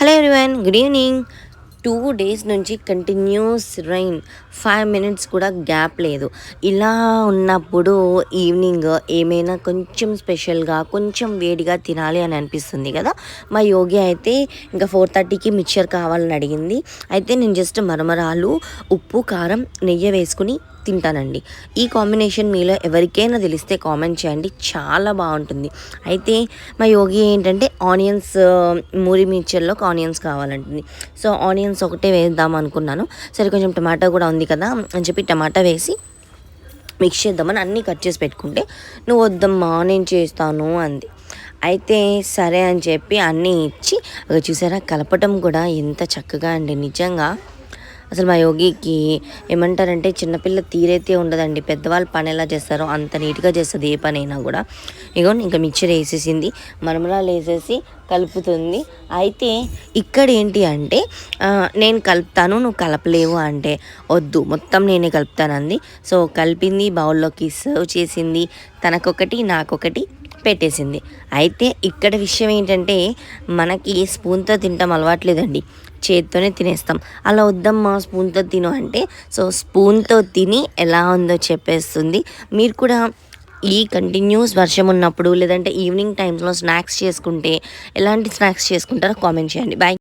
Hello everyone good evening two days నుంచి continuous rain five minutes కూడా gap లేదు. ఇలా ఉన్నప్పుడు ఈవినింగ్ ఏమైనా కొంచెం స్పెషల్గా కొంచెం వేడిగా తినాలి అని అనిపిస్తుంది కదా? మా యోగి అయితే ఇంకా ఫోర్ థర్టీకి మిక్చర్ కావాలని అడిగింది. అయితే నేను జస్ట్ మరమరాలు ఉప్పు కారం నెయ్యి వేసుకుని తింటానండి. ఈ కాంబినేషన్ మీలో ఎవరికైనా తెలిస్తే కామెంట్ చేయండి. చాలా బాగుంటుంది. అయితే మా యోగి ఏంటంటే ఆనియన్స్ మూరి మిక్చర్లో ఆనియన్స్ కావాలంటుంది. సో ఆనియన్స్ ఒకటే వేద్దాం అనుకున్నాను. సరే కొంచెం టమాటా కూడా ఉంది కదా అని చెప్పి టమాటా వేసి మిక్స్ చేద్దామని అన్నీ కట్ చేసి పెట్టుకుంటే నువ్వు వద్దమ్మా నేను చేస్తాను అంది. అయితే సరే అని చెప్పి అన్నీ ఇచ్చి అక్కడ చూసారా కలపటం కూడా ఎంత చక్కగా అండి. నిజంగా అసలు మా యోగికి ఏమంటారంటే చిన్నపిల్ల తీరైతే ఉండదండి. పెద్దవాళ్ళు పని ఎలా చేస్తారో అంత నీట్గా చేస్తుంది ఏ పని అయినా కూడా. ఇగో ఇంకా మిక్చర్ వేసేసింది. మరమరాలు వేసేసి కలుపుతుంది. అయితే ఇక్కడ ఏంటి అంటే నేను కలుపుతాను నువ్వు కలపలేవు అంటే వద్దు మొత్తం నేనే కలుపుతానంది. సో కలిపింది బౌల్లోకి సర్వ్ చేసింది తనకొకటి నాకొకటి పెట్టేసింది. అయితే ఇక్కడ విషయం ఏంటంటే మనకి స్పూన్తో తింటాం అలవాట్లేదండి. చేత్తోనే తినేస్తాం. అలా వద్దమ్మా స్పూన్తో తిను అంటే సో స్పూన్తో తిని ఎలా ఉందో చెప్పేస్తుంది. మీరు కూడా ఈ కంటిన్యూస్ వర్షం ఉన్నప్పుడు లేదంటే ఈవినింగ్ టైమ్స్లో స్నాక్స్ చేసుకుంటే ఎలాంటి స్నాక్స్ చేసుకుంటారో కామెంట్ చేయండి. బాయ్.